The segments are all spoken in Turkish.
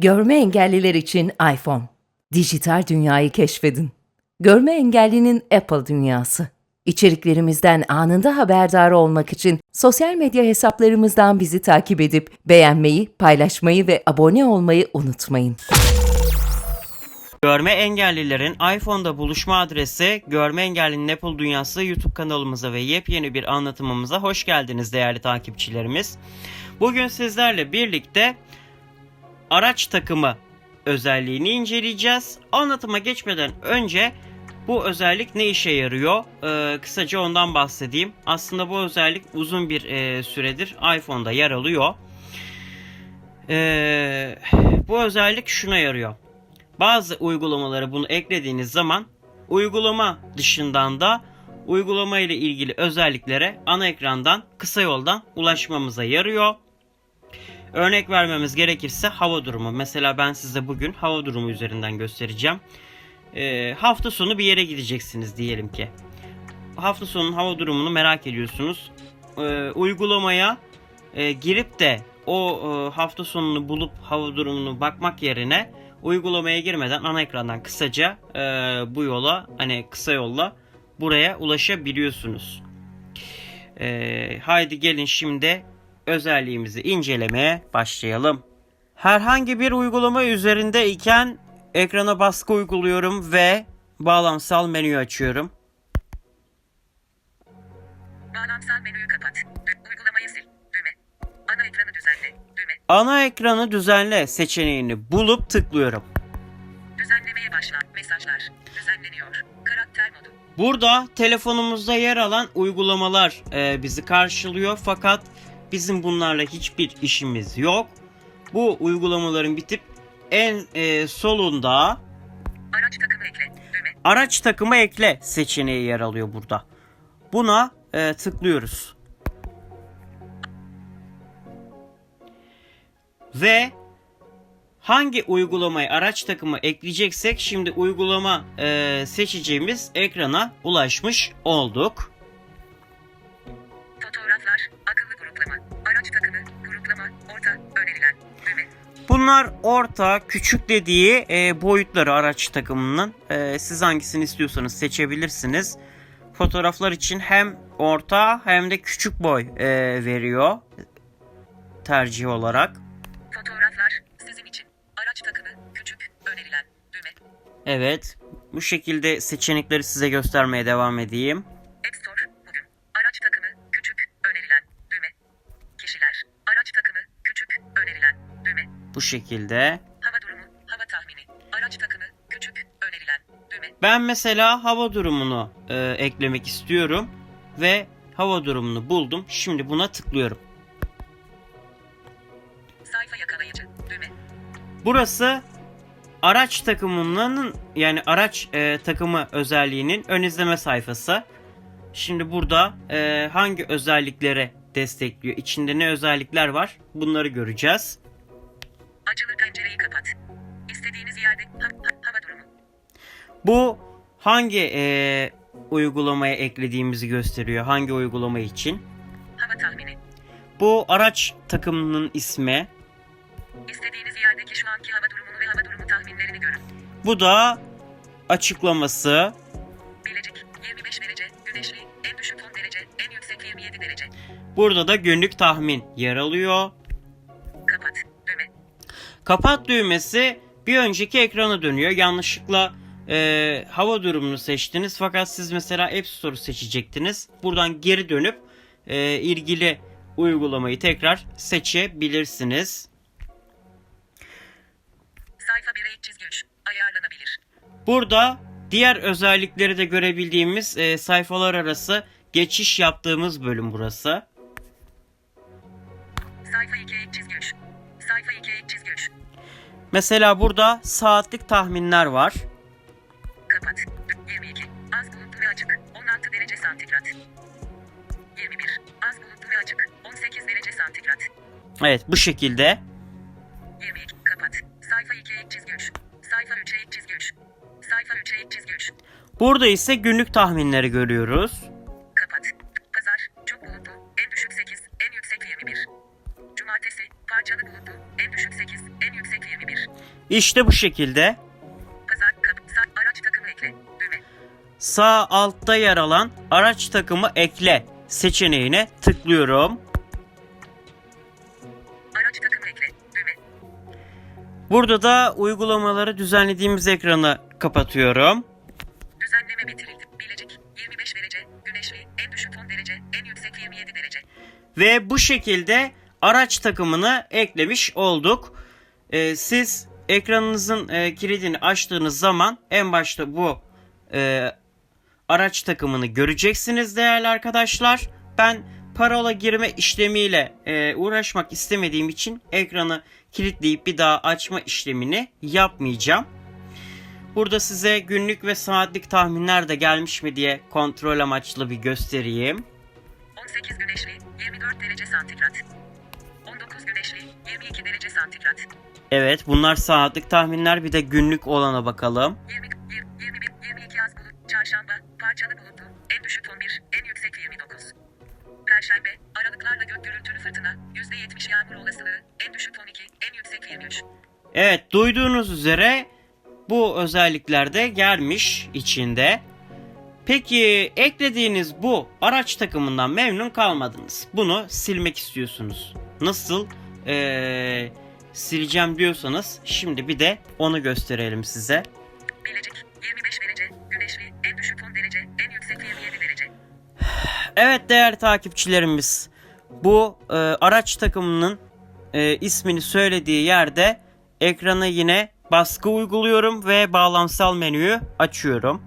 Görme engelliler için iPhone. Dijital dünyayı keşfedin. Görme engellinin Apple dünyası. İçeriklerimizden anında haberdar olmak için sosyal medya hesaplarımızdan bizi takip edip beğenmeyi, paylaşmayı ve abone olmayı unutmayın. Görme engellilerin iPhone'da buluşma adresi Görme Engellinin Apple Dünyası YouTube kanalımıza ve yepyeni bir anlatımımıza hoş geldiniz değerli takipçilerimiz. Bugün sizlerle birlikte araç takımı özelliğini inceleyeceğiz. Anlatıma geçmeden önce bu özellik ne işe yarıyor? Ee, kısaca ondan bahsedeyim. Aslında bu özellik uzun bir e, süredir iPhone'da yer alıyor. Ee, bu özellik şuna yarıyor. Bazı uygulamalara bunu eklediğiniz zaman uygulama dışından da uygulama ile ilgili özelliklere ana ekrandan kısa yoldan ulaşmamıza yarıyor. Örnek vermemiz gerekirse hava durumu. Mesela ben size bugün hava durumu üzerinden göstereceğim. Ee, hafta sonu bir yere gideceksiniz diyelim ki. Hafta sonunun hava durumunu merak ediyorsunuz. Ee, uygulamaya e, girip de o e, hafta sonunu bulup hava durumunu bakmak yerine uygulamaya girmeden ana ekrandan kısaca e, bu yola hani kısa yolla buraya ulaşabiliyorsunuz. E, haydi gelin şimdi özelliğimizi incelemeye başlayalım. Herhangi bir uygulama üzerindeyken ekrana baskı uyguluyorum ve bağlamsal menüyü açıyorum. Bağlamsal menüyü kapat. Uygulamayı sil. Düğme. Ana ekranı düzenle. Düğme. Ana ekranı düzenle seçeneğini bulup tıklıyorum. Düzenlemeye başla. Mesajlar. Düzenleniyor. Karakter modu. Burada telefonumuzda yer alan uygulamalar e, bizi karşılıyor fakat bizim bunlarla hiçbir işimiz yok. Bu uygulamaların bitip en e, solunda Araç takımı ekle. Düğme. araç takımı ekle seçeneği yer alıyor burada. Buna e, tıklıyoruz. Ve hangi uygulamayı araç takımı ekleyeceksek şimdi uygulama e, seçeceğimiz ekrana ulaşmış olduk. Gruplama. Araç takımı. Gruplama. Orta. Önerilen. Düğme. Bunlar orta, küçük dediği e, boyutları araç takımının. E, siz hangisini istiyorsanız seçebilirsiniz. Fotoğraflar için hem orta hem de küçük boy e, veriyor tercih olarak. Fotoğraflar. Sizin için. Araç takımı. Küçük. Önerilen. Düğme. Evet, bu şekilde seçenekleri size göstermeye devam edeyim. Bu şekilde. Hava durumu. Hava tahmini. Araç takımı. Küçük. Önerilen. Düğme. Ben mesela hava durumunu e, eklemek istiyorum ve hava durumunu buldum. Şimdi buna tıklıyorum. Sayfa yakalayıcı. Düğme. Burası araç takımının yani araç e, takımı özelliğinin ön izleme sayfası. Şimdi burada e, hangi özelliklere destekliyor? İçinde ne özellikler var? Bunları göreceğiz. İstediğiniz yerde ha- ha- hava durumu. Bu hangi e, uygulamaya eklediğimizi gösteriyor? Hangi uygulama için? Hava tahmini. Bu araç takımının ismi. İstediğiniz yerdeki şu anki hava durumunu ve hava durumu tahminlerini görün. Bu da açıklaması. Bilecik 25 derece, güneşli, en düşük 10 derece, en yüksek 27 derece. Burada da günlük tahmin yer alıyor. Kapat. Düğme. Kapat düğmesi bir önceki ekrana dönüyor. Yanlışlıkla e, hava durumunu seçtiniz fakat siz mesela App Store seçecektiniz. Buradan geri dönüp e, ilgili uygulamayı tekrar seçebilirsiniz. Sayfa 1'e iç çizgi 3. Ayarlanabilir. Burada diğer özellikleri de görebildiğimiz e, sayfalar arası geçiş yaptığımız bölüm burası. Sayfa 2'ye iç çizgi Mesela burada saatlik tahminler var. Kapat. Dü- 22. Az bulutlu ve açık. 16 derece santigrat. 21. Az bulutlu ve açık. 18 derece santigrat. Evet bu şekilde. 22. Kapat. Sayfa 2'ye iç çizgi 3. Sayfa 3'e iç çizgi 3. Sayfa 3'e iç çizgi 3. Burada ise günlük tahminleri görüyoruz. Kapat. Pazar. Çok bulutlu. En düşük 8. En yüksek 21. Cumartesi. Parçalı bulutlu. İşte bu şekilde sağ araç takımı ekle. Düğme. sağ altta yer alan araç takımı ekle seçeneğine tıklıyorum. Araç takımı ekle. Düğme. Burada da uygulamaları düzenlediğimiz ekranı kapatıyorum. Düzenleme bitirildi. Bilecik 25 derece. Güneşli en düşük 10 derece. En yüksek 27 derece. Ve bu şekilde araç takımını eklemiş olduk. Ee, siz ekranınızın e, kilidini açtığınız zaman en başta bu e, araç takımını göreceksiniz değerli arkadaşlar. Ben parola girme işlemiyle e, uğraşmak istemediğim için ekranı kilitleyip bir daha açma işlemini yapmayacağım. Burada size günlük ve saatlik tahminler de gelmiş mi diye kontrol amaçlı bir göstereyim. 18 güneşli 24 derece santigrat. 19 güneşli 22 derece santigrat. Evet bunlar saatlik tahminler bir de günlük olana bakalım. 20, 20 21, 22 az bulut. Çarşamba, parçalı bulutlu. En düşük 11, en yüksek 29. Perşembe, aralıklarla gök gürültülü fırtına. %70 yağmur olasılığı. En düşük 12, en yüksek 23. Evet duyduğunuz üzere bu özellikler de gelmiş içinde. Peki eklediğiniz bu araç takımından memnun kalmadınız. Bunu silmek istiyorsunuz. Nasıl ee, sileceğim diyorsanız şimdi bir de onu gösterelim size. Bilecik, 25 derece. Güneşli, en düşük 10 derece, en yüksek 27 derece. Evet değerli takipçilerimiz bu e, araç takımının e, ismini söylediği yerde ekrana yine baskı uyguluyorum ve bağlamsal menüyü açıyorum.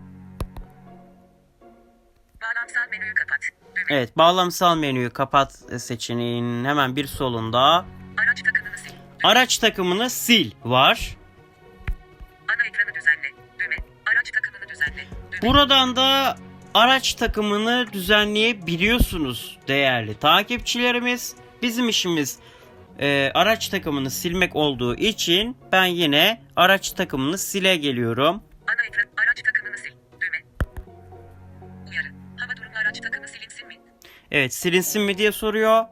Bağlamsal menüyü kapat. Evet bağlamsal menüyü kapat seçeneğinin hemen bir solunda Araç takımını sil. Var. Ana ekranı düzenle. Düğme. Araç takımını düzenle. Düğme. Buradan da araç takımını düzenleyebiliyorsunuz değerli takipçilerimiz. Bizim işimiz e, araç takımını silmek olduğu için ben yine araç takımını sile geliyorum. Ana ekran araç takımını sil. Düğme. Uyarı. Hava durumu araç takımı silinsin mi? Evet silinsin mi diye soruyor.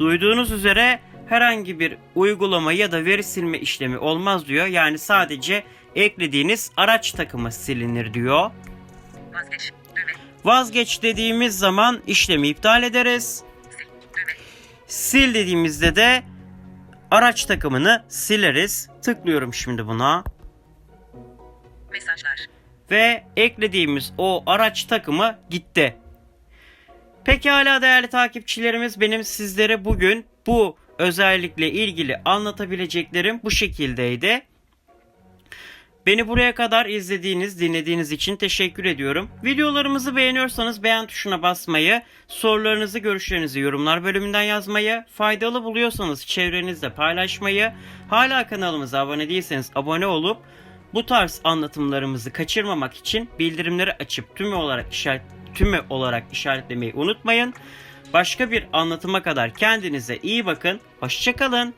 Duyduğunuz üzere herhangi bir uygulama ya da veri silme işlemi olmaz diyor. Yani sadece eklediğiniz araç takımı silinir diyor. Vazgeç. Düğme. Vazgeç dediğimiz zaman işlemi iptal ederiz. Sil. Düğme. Sil dediğimizde de araç takımını sileriz. Tıklıyorum şimdi buna Mesajlar. ve eklediğimiz o araç takımı gitti. Pekala değerli takipçilerimiz benim sizlere bugün bu özellikle ilgili anlatabileceklerim bu şekildeydi. Beni buraya kadar izlediğiniz, dinlediğiniz için teşekkür ediyorum. Videolarımızı beğeniyorsanız beğen tuşuna basmayı, sorularınızı, görüşlerinizi yorumlar bölümünden yazmayı, faydalı buluyorsanız çevrenizde paylaşmayı, hala kanalımıza abone değilseniz abone olup bu tarz anlatımlarımızı kaçırmamak için bildirimleri açıp tümü olarak işaret tümü olarak işaretlemeyi unutmayın. Başka bir anlatıma kadar kendinize iyi bakın. Hoşçakalın.